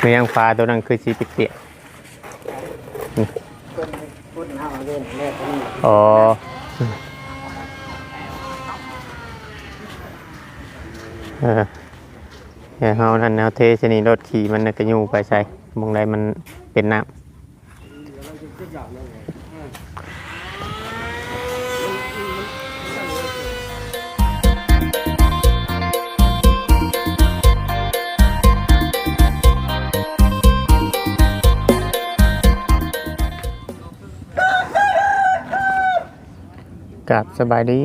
เมียงฟ้าตัวนั้นคือสีเปียกคนคนเฮาเล่นแรกนี่ๆอ๋อเออเดี๋ยวเฮานั่นแนวเทชนีรถขี่มันก็อยู่ไปใส่มองใดมันเป็นน้ำ กับสบายดี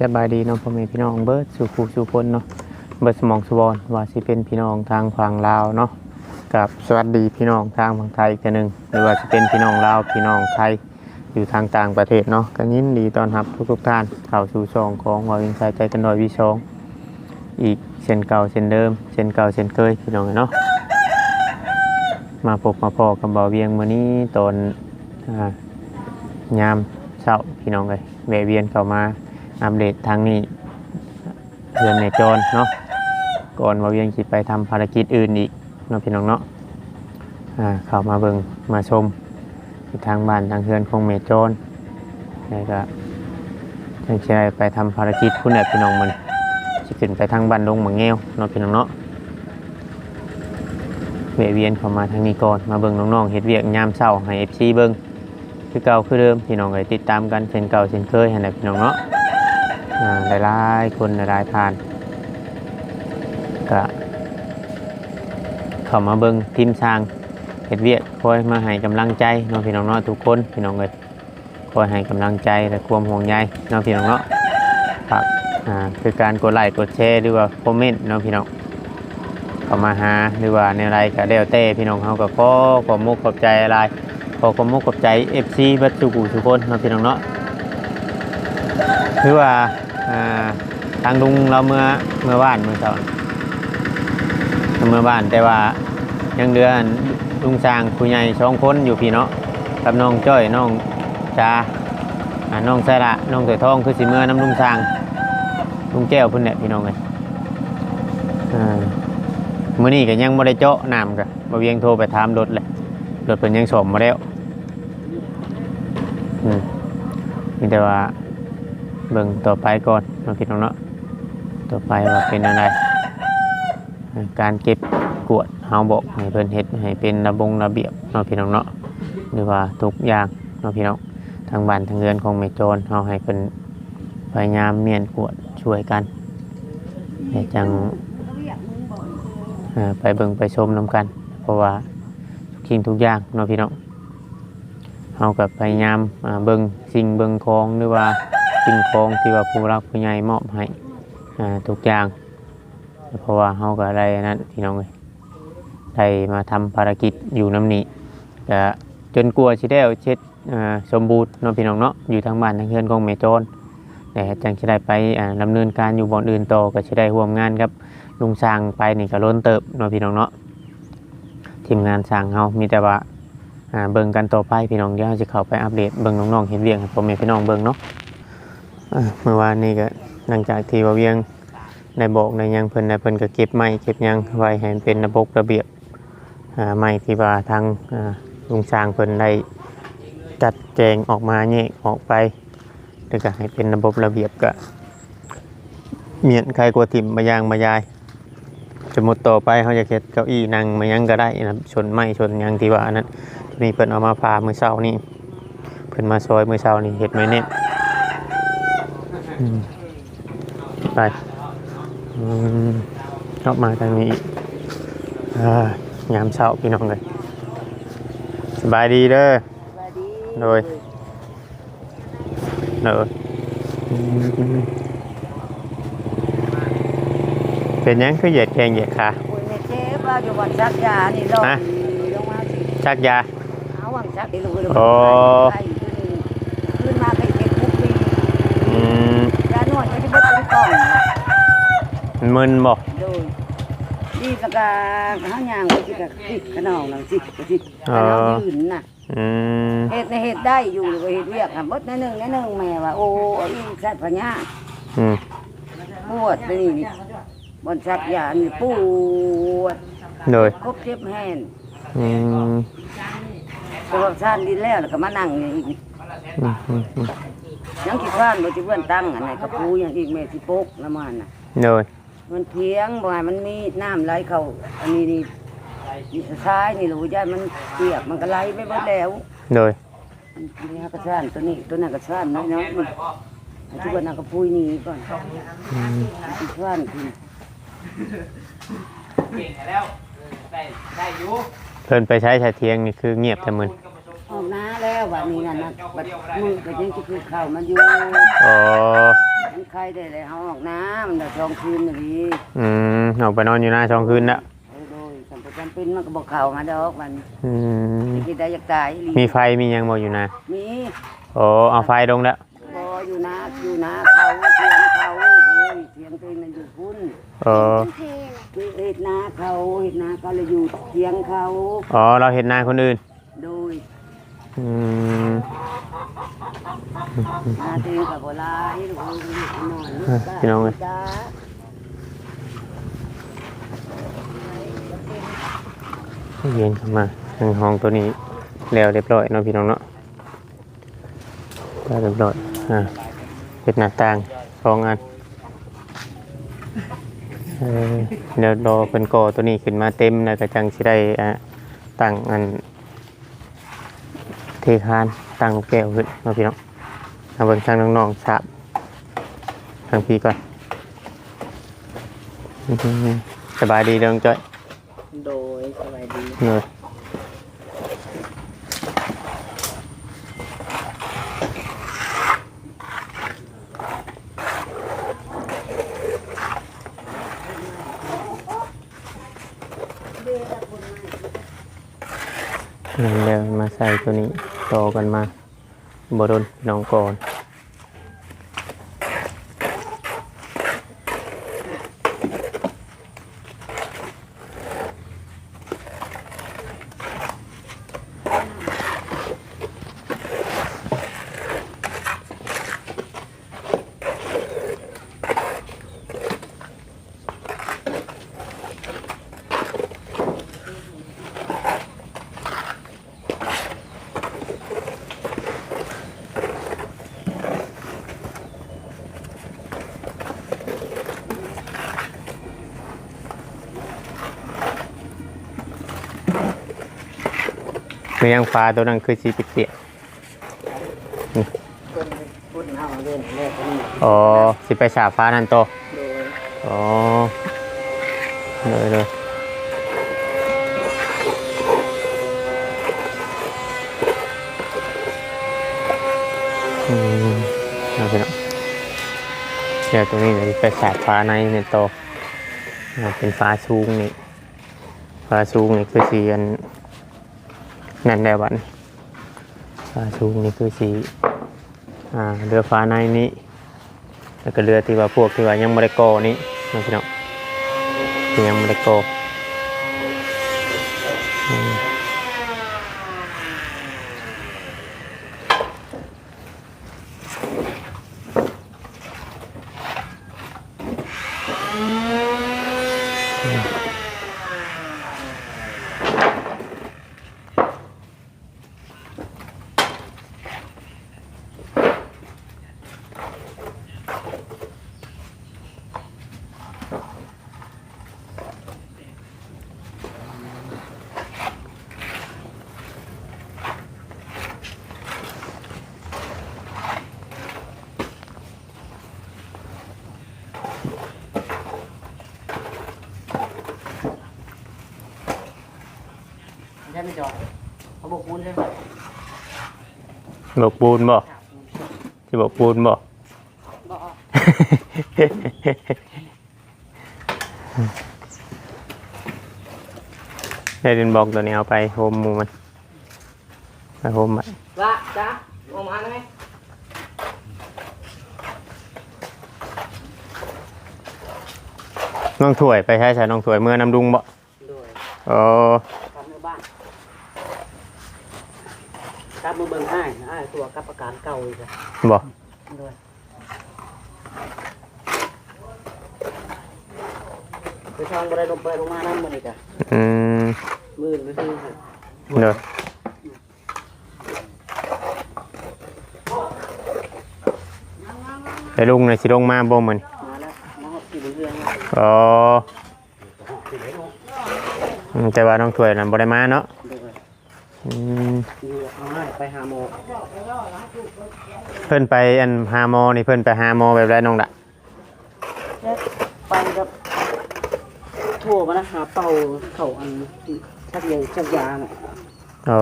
สบายดีเน้องพ่อแม่พี่น้องเบิร์ดสู่ผู้สู่คนเนาะเบิร์ดสมองสวอนว่าสิเป็นพี่น้องทางฝั่งลาวเนาะกับสวัสดีพี่น้องทางฝั่งไทยอีกเทื่อหนึ่งหรือว่าจะเป็นพี่น้องลาวพี่น้องไทยอยู่ทางต่างประเทศเนาะก็ยินดีต้อนรับทุกทุกท่านเข้าสู่ช่องของวาวินชายใจกันดอยวิชองอีกเช่นเก่าเช่นเดิมเช่นเก่าเช่นเคยพี่น้องเนาะมาพบมาพอกับบ่าวเวียงมื้อนี้ตอนอ่ายามเช้าพี่น้องเลย แวะเวียนเข้ามาอัปเดตทางนี้เรือนในจรเนาะก่อนว่าเวียนคิดไปทำภารกิจอื่นอีกเนาะพี่น้องเนาะอ่าเข้ามาเบิงมาชมทางบ้านทางเรือนของเมจรแล้วก็ยังจะได้ไปทำภารกิจคุณแอบพี่น้องมันจะขึ้นไปทางบ้านดงเหมังเงี้ยวเนาะพี่น้องเนาะแวะเวียนเข้ามาทางนี้ก่อนมาเบิ่งน้องๆเฮ็ดเวียกยามเช้าให้ FC เบิ่ง คือเก่าคือเดิมพี่น้องเลยติดตามกันเช่นเก่าเช่นเคยเห็นไหมพี่น้องเนาะอ่าหลายคนหลายทานก็เข้ามาเบิ่งทีมช้างเฮ็ดเวียกคอยมาให้กำลังใจน้องพี่น้องเนาะทุกคนพี่น้องเลยคอยให้กำลังใจและความห่วงใยน้องพี่น้องเนาะครับอ่าคือการกดไลค์กดแชร์หรือว่าคอมเมนต์น้องพี่น้องเข้ามาหาหรือว่าในอะไรก็เดลเต้พี่น้องเขาก็ขอขอมุกขอบใจอะไร ขอความมุกขอบใจ FC บัตสุกุทุกคนเนาะพี่น้องเนาะคือว่าทางลุงเราเมื่อเมื่อบ้านเมื่อเช้าเมื่อบ้านแต่ว่ายังเดือนลุงสางผู้ใหญ่สองคนอยู่พี่เนาะกับน้องจ้อยน้องจาอ่าน้องไสระน้องสวยทองคือสิเมื่อน้ำลุงสางลุงแก้วพุ่นแหละพี่น้องเลยอ่ามื้อนี้ก็ยังไม่ได้เจาะน้ำกันบ่เวียงโทรไปถามรถเลยรถเป็นยังสมมาแล้วอืมมี แต่ว่าเบิ่งต่อไปก่อนน้องพี่น้องเนาะต่อไปว่าเป็นอะไรการเก็บกวดเฮาบอกให้เพิ่นเฮ็ดให้เป็นระบงระเบียบเนาะพี่น้องเนาะหรือว่าทุกอย่างเนาะพี่น้องทางบ้านทางเรือนของแม่โจรเฮาให้เพิ่นพยายามเมียนกวดช่วยกันให้จังไปเบิ่งไปชมนํกัน เพราะว่าทุกสิ่งทุกอย่างเนาะพี่น้อง เรากับพยายามเบิงสิ่งเบิงของหรือว่าสิ่งของที่ว่าผู้รักผู้ใหญ่มอบให้ทุกอย่าง เพราะว่าเราก็ได้นั้นพี่น้องเลยได้มาทำภารกิจอยู่น้ำนี้ก็จนกลัวชิได้เช็ดสมบูรณ์เนาะพี่น้องเนาะอยู่ทางบ้านทางเพื่อนของเมโจรแต่จังจะได้ไปอ่าดำเนินการอยู่บ่อนอื่นต่อก็จะได้ร่วมงานกับลุงสร้างไปนี่ก็ล้นเติบเนาะพี่น้องเนาะทีมงานสร้างเฮามีแต่ว่า อ่าเบิ่งกันต่อไปพี่น้องเดี๋ยวจะเข้าไปอัปเดตเบิ่งน้องๆเห็นเวียงให้พ่อแม่พี่น้องเบิ่งเนาะอ่าเมื่อวานนี้ก็หลังจากที่ว่าเวียงได้บอกในยังเพิ่นได้เพิ่นก็เก็บไม้เก็บยังไว้ให้มันเป็นระบบระเบียบอ่าไม้ที่ว่าทางอ่าลุงสร้างเพิ่นได้จัดแจงออกมาแยกออกไปแล้วก็ให้เป็นระบบระเบียบก็เมียนใครกลัวถิ่มมายางมายายสมมติต่อไปเขาจะเฮ็ดเก้าอี้นั่งมายังก็ได้นะชนไม้ชนยังที่ว่าอันนั้ นนี่เพิ่นเอามาพามือเช้านี่เพิ่นมาซอยมือเช้านี่เฮ็ดไม้เน็ตอืมไปอืมกลับมาทางนี้อีกอ่ายามเช้าพี่น้องเลยสบายดีเด้อสบายดีโดยโดยอืมเป็นหยังคือเหยียดแขงเหยียดขาโอ้ยแม่เจ๊ว่าอยู่วันชักยานี่ลงฮะลงมา สิชักยาเอาวังชักนี่ลงไปลงโอ้ไปขึ้นมาไปเก็บทุกปีอืมยานวดจะได้บ่เป็นกล่องมันมึนบ่โดยนี่สกาเฮาย่างไปสิกะสิขนองนั่นสิกะสิขนองยืนน่ะ อืมเฮ็ดในเฮ็ดได้อยู่ก็เฮ็ดเวียกค่ะเบิดในหนึงในหนึงแม่ว่าโอ้ยสัตว์พญาอืมปวดไปนี่นี่บนชักยานี่ปวดโดยครบเจ็บแห้งอืม แต่ว่าชาติดินแล้วแล้วก็มานั่งอย่างอีกอืมอืมอืมยังคิดว่าบ่สิเพื่อนตั้งอันไหนกระปูอย่างอีกแม่สิปกน้ำมันน่ะ โดยมันเพียงบ่ให้มันมีน้ำไหลเข้าอันนี้นี่นี่ซ้ายนี่หรูย่านมันเปียกมันก็ไหลไปหมดแล้ว โดยอันนี้กระชานตัวนี้ตัวนั้นกระชานน้อยๆมันอันที่ว่านักกระปุยนี่ก่อนอืมกระชานคือเพิ่นไปใช้ชาเทียงนี่คือเงียบแต่มึนออกน้าแล้วบัดนี้นั่นนะบัดมือก็ยังจะคือเข้ามันอยู่อ๋อมันใครได้เลยเอาออกน้ำมันได้สองคืนนี่อืมออกไปนอนอยู่หน้าช่องคืนแล้วโอ้โดยจำเป็นจำเป็นมันก็บอกเข้ามาดอกมันอืมคิดได้อยากตายอีหลีมีไฟมีหยังบ่อยู่นะมีโอ้เอาไฟลงแล้วบออยู่นะอยู่นะเขาเทียงเขาเอ้ยเทียงตัวเองมันอยู่พุ่นโอ้คือเห็ดนาเขาเห็ดนาเขาเลยอยู่เทียงเขาอ๋อเราเห็นหน้าคนอื่นโดยอืมนาตัวเองกับโบราณลูกเอ้ยลูกน้อยลูกพี่น้องเอ้ยจ้าเย็นเข้ามาทางห้องตัวนี้แล้วเรียบร้อยเนาะพี่น้องเนาะแล้วเรียบร้อยอ่าเป็นหน้าต่างสองอัน เออเดี๋ยวรอเป็นก่อตัวนี้ขึ้นมาเต็มแล้วก็จังสิได้อ่าตั้งอันเทคานตั้งลูกแก้วขึ้นเนาะพี่น้องเอาเบิ่งทางน้องๆสาบทางพี่ก่อนอื้อหือสบายดีเรื่องจ้อยโดยสบายดีเลยนั่นเดี๋ยวมา ใส่ตัวนี้ต่อกันมาบอดนน้องก่อน เมียงฟ้าตัวนั้นคือสีเปียกคนคนเอาเล่นแรกนี่ๆอ๋อสิไปสาฟ้านั่นโตอโดยอ๋อเลยเลยอืมเอาไปเนาะเดี๋ยวตรงนี้เดี๋ยวไปสาฟ้าในเนี่ยโตเป็นฟ้าสูงนี่ฟ้าสูงนี่คือสีอัน นั่นแหละวันฟ้าสูงนี่คือสีอ่าเรือฟ้าในนี้ แล้วก็เรือที่ว่าพวกที่ว่ายังไม่ได้ก่อนี้นะพี่น้องยังไม่ได้ก่ ช่ไหมจอเขาบอกคุณใช่ไหมบอกปูนบ่ที่บอกปูนบ่บอกได้เดินบอกตัวนี้เอาไปโฮมหมูมันไปโฮมมันว่าจ้าออกมาไหมน้องถวยไปใช้ใช้น้องถวยเมื่อนำดุงบ่โดยอ๋อ ทำในบ้านก ลับมาเบิ่งให้ให้ตัวกับประการเก่าอีกอะบ่ด้วยไปทางบ่ได้ลงไปลงมานั่นมันอีกอะอืมมือมันคือเด้อไอ้ลุงน่ะสิลงมาบ่มื้อนี้มาแล้วมาฮอดที่เรือนอ๋ออืมแต่ว่าน้องถ้วยนั่นบ่ได้มาเนาะเด้ออืม อยู่เอาให้ ไปหาหมอเพิ่นไปอันหาหมอนี่เพิ่นไปหาหมอแบบไรน้องดะแล้วไปกับโทรมานะหาเป่าเขาอันชักยาชักยาน่ะอ๋อ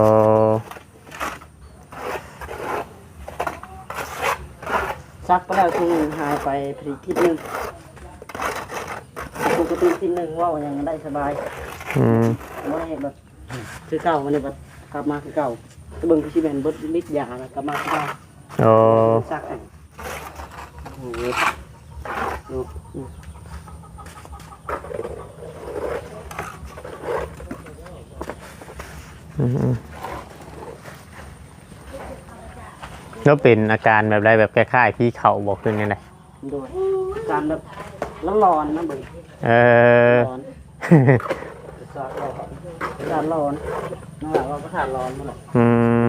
ซักไปแล้วทีหนึงหายไปผลิตทิศหนึงปกติทิศหนึงว่าอย่างนั้นได้สบายอืม ไม่ได้แบบคือเก่ามันเลยแบบ กลับมาคือเก่าแต่เบิ่งคือชิแมนเบิดลิดยาแล้วกลับมาคือเก่าอ๋อซักให้โอ้โหดูอืมอืมอืมแล้วเป็นอาการแบบไรแบบคล้ายๆพี่เขาบอกขึ้นยังไงดูการแบบร้อนๆนะเบิ่งเออ ร้อนซักร้อนการร้อนนั่นแหละว่าประทานร้อนมันแหละอืม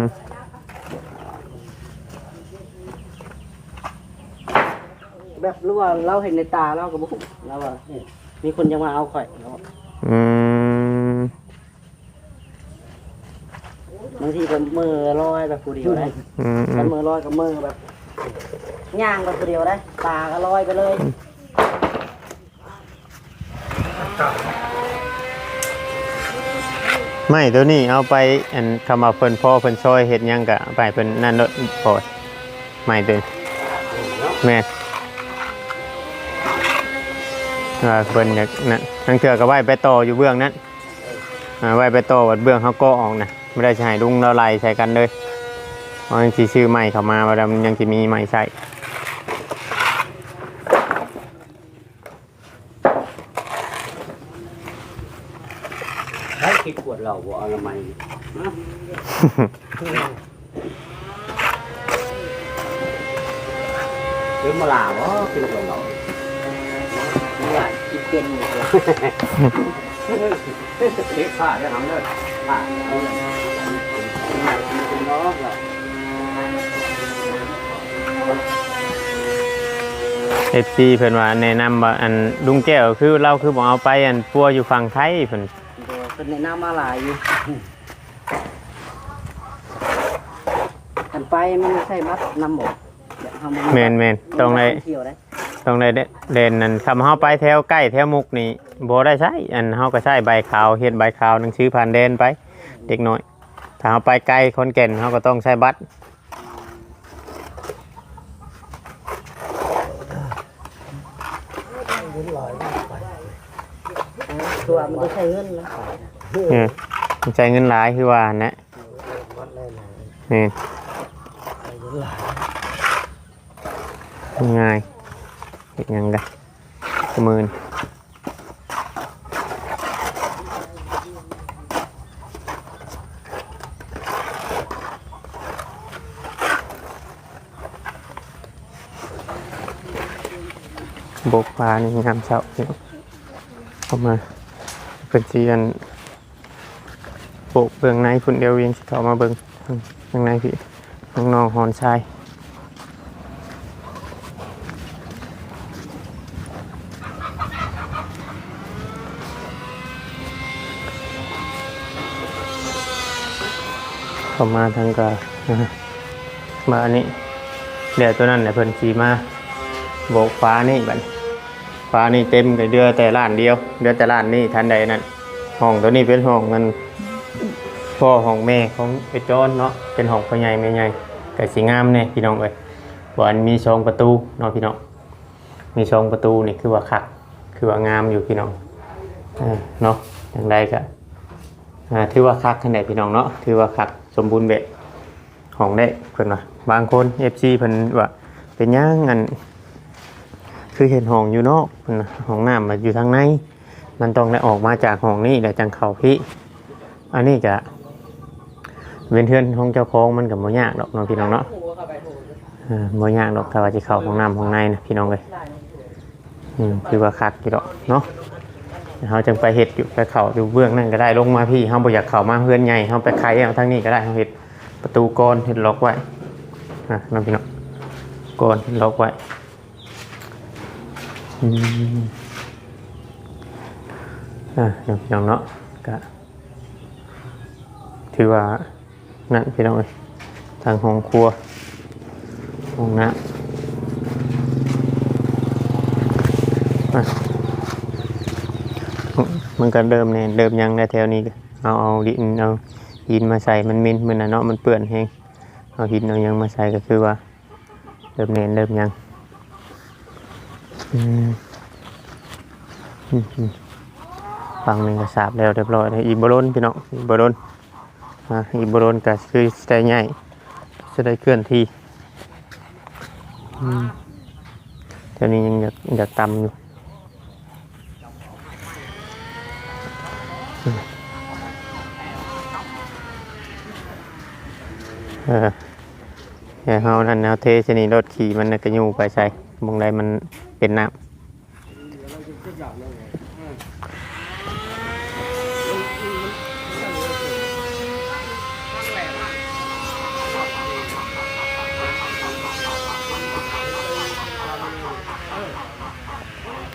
แบบรู้ว่าเราเห็นในตาเราก็บุกเราว่าเฮ้ยมีคนยังมาเอาข่อยเราว่าอืมบางทีก็มือลอยแบบผู้เดียวได้อืมอืกันมมือลอยกับมือแบบย่างแบบผู้เดียวได้ตาก็ลอยไปเลย ไม่ตัวนี้เอาไปอันคำว่าเพิ่นพ่อเพิ่นซอยเฮ็ดยังกะไปเพิ่นนั่นรถพอดไม่ตัวแม่ว่าเพิ่นอยากนั่นนั่นเถื่อก็ไว้ไปต่ออยู่เบื้องนั้นอ่าไว้ไปต่อวัดเบื้องเขาก็ออกนะไม่ได้ใช้ลุงเราไล่ใส่กันเลยเพราะยังสิซื้อใหม่เข้ามาว่าแล้วมันยังสิมีใหม่ใส่ ใช้ขี้ขวดเราบ่เอาละไมเป็นมาลาบ่เป็นขวดเราไม่อยากกินเป็นอยู่เลยเช็คผ้าได้ทำเลยผ้าเอาเลยเป็นน้องเราเอฟซีเพิ่นว่าแนะนำว่าอันลุงแก้วคือเราคือบ่เอาไปอันปัวอยู่ฝั่งไทยเพิ่น เป็นในน้ำมาหลายอยู่กันไปมันใช่มัดนำหมดแม่นแม่นต้องได้เที่ยวได้ต้องได้เด่นนั่นคำเฮาไปแถวใกล้แถวมุกนี่บ่ได้ใช้อันเฮาก็ใช้ใบขาวเฮ็ดใบขาวหนังสือผ่านแดนไป เด็กน้อย ถ้าเฮาไปไกลคนแก่นเฮาก็ต้องใช้บัตรตัวมันต้องใช้เงินนะ เออต้องใช้เงินหลายคือว่านะนี่ง่ายเฮ็ดหยังได้หมื่นบกปลานี่งามเช้าพี่น้องเข้ามาเป็นสีกัน โบกเบื้องในพุ่นเดียวเวียงสิเขามาเบิ่งข้างในพี่น้องๆหอนชายเข้ามาทางกามาอันนี้เดี๋ยวตัวนั้นแหละเพิ่นขี่มาโบกฟ้านี่บัดนี้ฟ้านี่เต็มกับเดือแต่ล้านเดียว เดือแต่ล้านนี่ทันใดนั่นห้องตัวนี้เป็นห้องเงิน พ่อห้องแม่ของไอ้จอนเนาะเป็นห้องพ่อใหญ่แม่ใหญ่ก็สิงามแน่พี่น้องเอ้ยว่าอันมีช่องประตูเนาะพี่น้องมีช่องประตูนี่คือว่าคักคือว่างามอยู่พี่น้องเนาะอย่างไรก็อ่าถือว่าคักขนาดพี่น้องเนาะถือว่าคักสมบูรณ์แบบของได้เพิ่นว่าบางคน FC เพิ่นว่าเป็นหยังอันคือเห็นห้องอยู่นอกเพิ่นน่ะห้องน้ำมาอยู่ทางใน มันต้องได้ออกมาจากห้องนี้แล้วจังเข้าพี่ อันนี้ก็ เว้นเทือนของเจ้าของมันก็บ่ยากดอกเนาะพี่น้องเนาะอ่าบ่ยากดอกถ้าว่าสิเข้าห้องน้ำห้องในนะพี่น้องเอ้ยอืมถือว่าคักอยู่ดอกเนาะเขาจึงไปเห็ดอยู่ไปเข่าอยู่เบื้องนั่นก็ได้ลงมาพี่เขาบ่อยากเข่ามาเพื่อนใหญ่เขาไปไขเอาทั้งนี้ก็ได้เขาเห็ดประตูกรเห็ดล็อกไว้อะน้องพี่น้องกรเห็ดล็อกไว้อืมอะน้องพี่น้องเนาะก็ถือว่า นั่นพี่น้องเอ้ยทางห้องครัวห้องน้ำมันก็เดิมเนี่ยเดิมยังในแถวนี้เอาเอาดินเอาหินมาใส่มันมินมันน่ะเนาะมันเปื้อนแฮงเอาหินเอายังมาใส่ก็คือว่าเดิมเนนเดิมยังอืมอือืมฟังหนึ่งก็สาบแล้วเรียบร้อยเลยอีบโรนพี่น้องอีบโรน อ่าอีบโรนก็คือสได้ง่ายจะได้เคลื่อนที่เดี๋ยวนี้ยังอยากอยากตำอยู่เออเดี๋ยเฮานั่นแนวเทชนีรถขี่มันน่ะก็อยู่ไปใส่มองใดมันเป็นน้ำ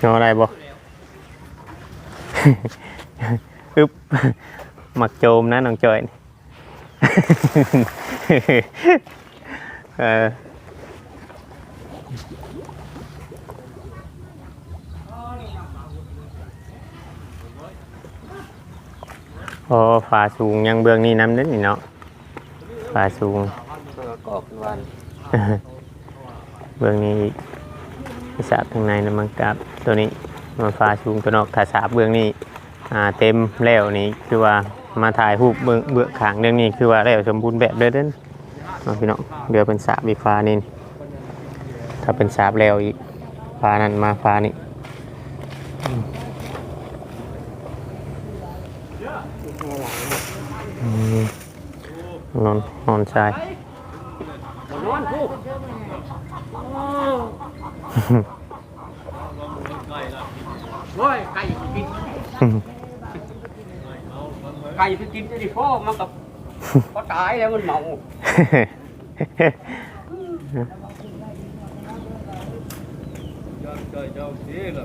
เอาอะไรบ่อึ๊บหมักโจมนะน้องจอยนี่เออโอ้ฝาสูงยังเบื้องนี้น้ำเด่นนี่เนาะฝาสูงกอกวันเบื้องนี้สาบทางในนะมันกับ ตัวนี้มันฟ้าสูงตัวนอกถ้าสาบเบื้องนี้อ่าเต็มแล้วนี่คือว่ามาถ่ายรูปเบื้องเบื้องขางเรื่องนี้คือว่าแล้วสมบูรณ์แบบเลยเด้นพี่น้องเดี๋ยวเป็นสาบอีกฟ้านี่ถ้าเป็นสาบแล้วอีกฟ้านั้นมาฟ้านี้อืมอืมนอนนอนชายนอนผู้ โอ้ยไก่กินไก่ไปกินจะดิพ่อมันกับก็ตายแล้วมันเมา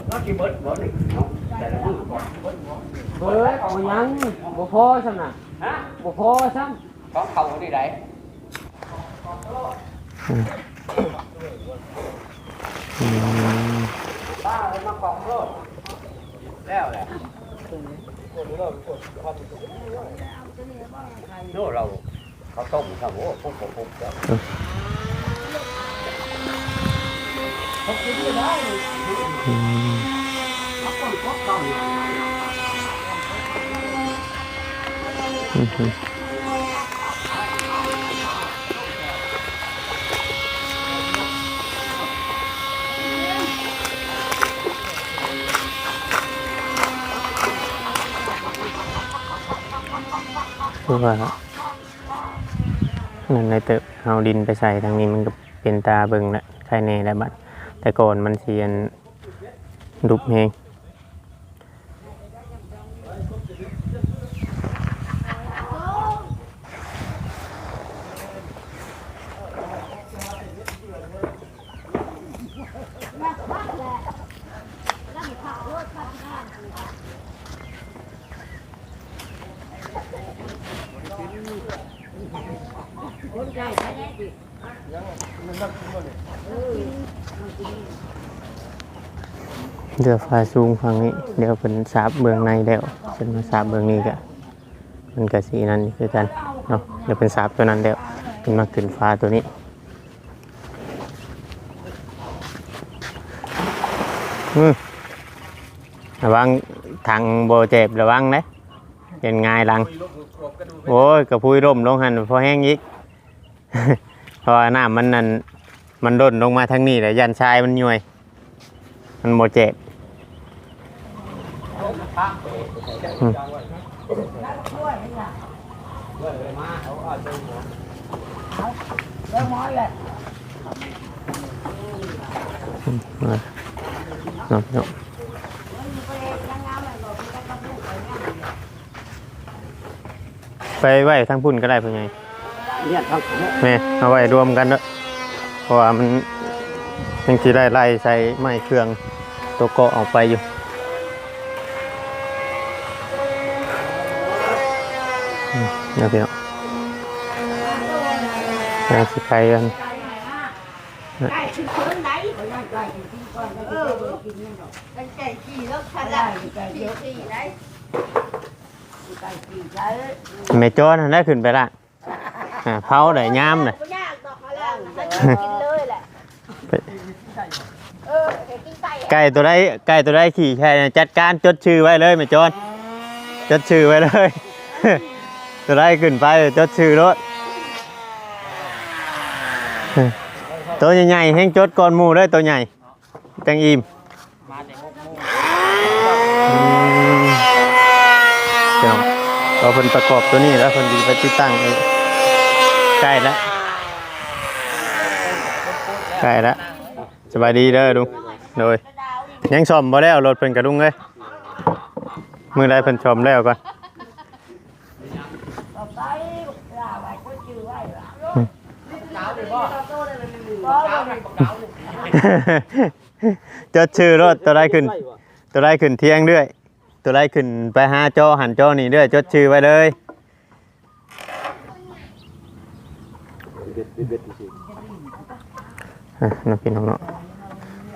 ก็กินเบิดเบิดนี่เอาแต่ละมื้อบ่เบิดบ่เฮ้ยเอายังบ่พอซ้ำน่ะฮะบ่พอซ้ของเขาที่ไหนอืมป้าเลยมาของโลด แล้วแหละโน่เราเขาต้มครับโอ้ปุ๊บปุ๊บปุ๊บแล้วอืมเขาต้มเขาต้อืม คือว่านั่นในเติบเอาดินไปใส่ทางนี้มันก็เป็นตาเบิ่งละใครแน่แล้วบัดแต่ก่อนมันเสียนดุบเฮง เดี๋ยวฟ้าสูงฝั่งนี้ เดี๋ยวเป็นสาบเบื้องในแล้วเป็นมาสาบเบื้องนี้กะมันกะสีนั้นคือกันเนาะเดี๋ยวเป็นสาบตัวนั้นแล้วเป็นมาขึ้นฟ้าตัวนี้ืระวังทางโบเจ็บระวังนะเป็นง่ายหลัง โอ้ยกระพุ้ยร่มลงหันพอแห้งอีกพราะว่าน้ำมันนั่นมันด้นลงมาทางนี้แหละยันชายมันย่วย มันโมเจ็บ Rồi, rồi. Phải vậy thằng Phun cái này phải nhỉ? Nè, nó vậy đuôm กัน đó. เพราะว่ามันยังสิได้ไล่ใส่ไม้เครื่องตัวเกาะออกไปอยู่ นละขี่ขี่ไหนไก่ปีใช้แม่โจ้นั่นได้ขึ้นไปละอ่าเผาได้ยามน่ะไม่ยากดอกมาแล้วให้กินเลยแหละเออเดี๋ยวกินไก่ไก่ตัวใดไก่ตัวใดขี่แค่เนี่ยจัดการจดชื่อไว้เลยแม่โจนจดชื่อไว้เลย ตัวใดขึ้นไปจดชื่อรถตัวใหญ่ๆแห้งจดก่อนหมู่เลยตัวใหญ่จังอิ่มเดี๋ยวเราเพิ่นประกอบตัวนี้แล้วเพิ่นดีไปติดตั้งใกล้แล้วใกล้แล้วสบายดีเด้อลุงโดยยังซ่อมบ่แล้วรถเพิ่นกระดุงเลยมือใดเพิ่นซ่อมแล้วก่อน ต่อไปลาไว้ก็ชื่อไว้ล่ะ จดชื่อรถตัวได้ขึ้น ตัวได้ขึ้นเที่ยงด้วยตัวได้ขึ้นไปหาจอหันจอนี่ด้วยจดชื่อไว้เลยอะน้องพี่น้องเนาะ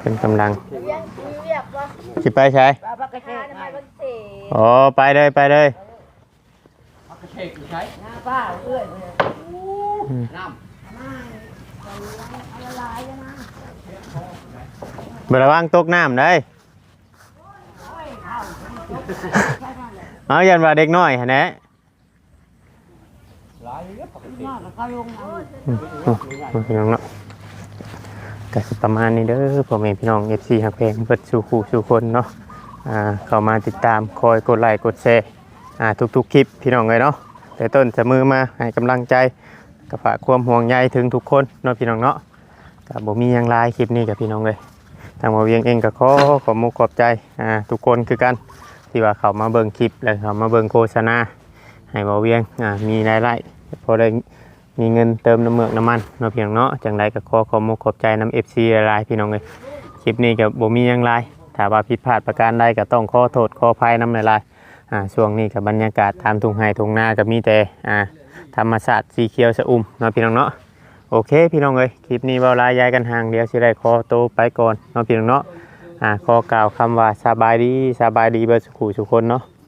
เป็นกำลังเรียกเรียกว่าสิไปใช้ป้าพักกระเททานศมาบันเสอ๋อไปเลยไปเลยกระเทกอยู่ใช้หน้าป้าเอื้อยเลย น้ เบระวังตกน้ำได้เอายันว่าเด็กน้อยแนะำหลายเยอะนอกก็ลงเอาอืมโอ้พี่น้องเนาะก็สิประมาณนี้เด้อพ่อแม่พี่น้อง FC ฮักเพลงเพิ่นสู่คู่สู่คนเนาะอ่าเข้ามาติดตามคอยกดไลค์กดแชร์อ่าทุกๆคลิปพี่น้องเลยเนาะแต่ต้นจะมือมาให้กำลังใจกับฝากความห่วงใยถึงทุกคนเนาะพี่น้องเนาะกับบ่มีหยังหลายคลิปนี้กับพี่น้องเลย ทางบ่เวียงเองก็ขอขอมุขอบใจอ่าทุกคนคือกันที่ว่าเขามาเบิ่งคลิปแล้วเขามาเบิ่งโฆษณาให้บ่เวียงอ่ามีรายได้พอได้มีเงินเติมน้ำเมือกน้ำมันเนาะเพียงเนาะจังไรก็ขอขอมุขอบใจน้ำเอฟซีหลายพี่น้องเลยคลิปนี้กับบ่มียังไรถ้าว่าผิดพลาดประการใดก็ต้องขอโทษขออภัยน้ำหลายอ่าช่วงนี้กับบรรยากาศตามทุ่งไห่ทุ่งนาก็มีแต่อ่าธรรมชาติสีเขียวสะอุ่มเนาะพี่น้องเนาะ โอเคพี่น้องเอ้ยคลิปนี้เวลายายกันห่างเดียวสิได้ขอโตไปก่อนเนาะพี่น้องเนาะอ่าขอกล่าวคำว่าสบายดีสบายดีเบอร์สุขุสุคนเนาะ